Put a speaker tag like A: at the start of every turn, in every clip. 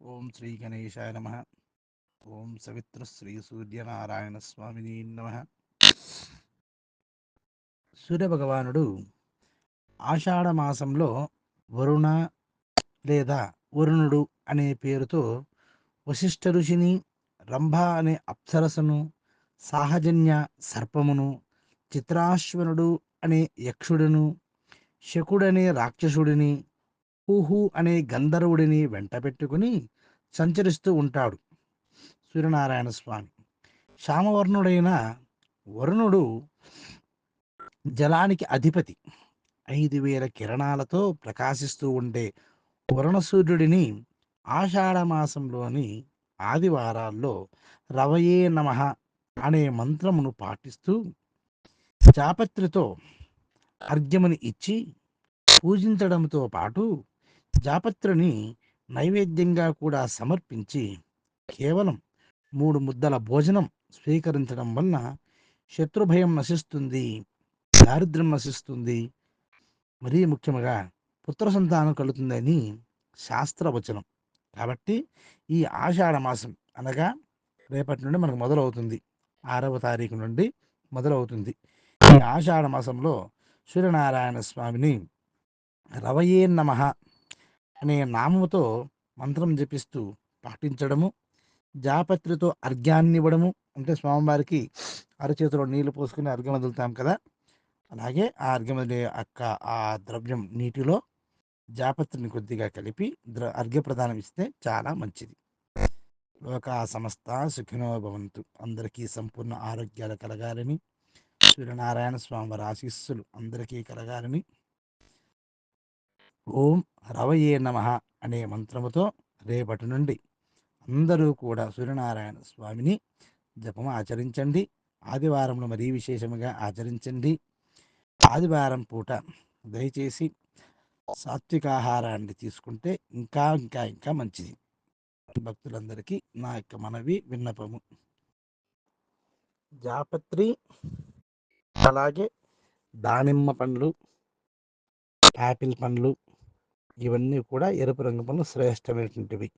A: ఓం శ్రీ గణేశాయ నమ. ఓం సవిత్ర శ్రీ సూర్యనారాయణ స్వామిని నమ. సూర్యభగవానుడు ఆషాఢమాసంలో వరుణ లేదా వరుణుడు అనే పేరుతో వశిష్ఠ ఋషిని రంభ అనే అప్సరసను సాహజన్య సర్పమును చిత్రాశ్వనుడు అనే యక్షుడును శకుడనే రాక్షసుడిని హూహు అనే గంధర్వుడిని వెంటబెట్టుకుని సంచరిస్తూ ఉంటాడు సూర్యనారాయణ స్వామి. శ్యామవర్ణుడైన వరుణుడు జలానికి అధిపతి. ఐదు వేల కిరణాలతో ప్రకాశిస్తూ ఉండే వరుణ సూర్యుడిని ఆషాఢ మాసంలోని ఆదివారాల్లో రవయే నమ అనే మంత్రమును పాటిస్తూ జాపత్రితో అర్ఘ్యముని ఇచ్చి పూజించడంతో పాటు జాపత్రిని నైవేద్యంగా కూడా సమర్పించి కేవలం మూడు ముద్దల భోజనం స్వీకరించడం వలన శత్రుభయం నశిస్తుంది దారిద్ర్యం నశిస్తుంది మరీ ముఖ్యంగా పుత్ర సంతానం కలుగుతుందని శాస్త్రవచనం. కాబట్టి ఈ ఆషాఢ మాసం అనగా రేపటి నుండి మనకు మొదలవుతుంది. ఆరవ తారీఖు నుండి మొదలవుతుంది. ఈ ఆషాఢ మాసంలో సూర్యనారాయణ స్వామిని రవయే నమ అనే నామముతో మంత్రం జపిస్తూ పాటించడము జాపత్రితో అర్ఘ్యాన్ని ఇవ్వడము అంటే స్వామివారికి అరచేతిలో నీళ్ళు పోసుకుని అర్ఘ్యం వదులుతాం కదా? అలాగే ఆ అర్ఘ్యం వదిలే అక్క ఆ ద్రవ్యం నీటిలో జాపత్రిని కొద్దిగా కలిపి ద్ర అర్ఘ్య ప్రదానం ఇస్తే చాలా మంచిది. లోక సమస్త సుఖినో భవంతు. అందరికీ సంపూర్ణ ఆరోగ్యాలు కలగాలని సూర్యనారాయణ స్వామివారి ఆశీస్సులు అందరికీ కలగాలని. ఓం రవయే నమ అనే మంత్రముతో రేపటి నుండి అందరూ కూడా సూర్యనారాయణ స్వామిని జపం ఆచరించండి. ఆదివారంలో మరీ విశేషముగా ఆచరించండి. ఆదివారం పూట దయచేసి సాత్వికాహారాన్ని తీసుకుంటే ఇంకా ఇంకా ఇంకా మంచిది. భక్తులందరికీ నా యొక్క మనవి విన్నపము. జాపత్రి అలాగే దానిమ్మ పండ్లు యాపిల్ పండ్లు ఇవన్నీ కూడా ఎరుపు రంగు పండ్లు శ్రేష్టమైనటువంటివి.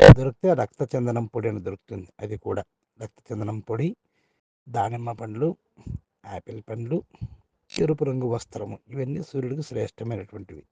A: దొరికితే రక్త చందనం పొడి అని దొరుకుతుంది. అది కూడా రక్త చందనం పొడి దానిమ్మ పండ్లు యాపిల్ పండ్లు ఎరుపు రంగు వస్త్రము. ఇవన్నీ సూర్యుడికి శ్రేష్టమైనటువంటివి.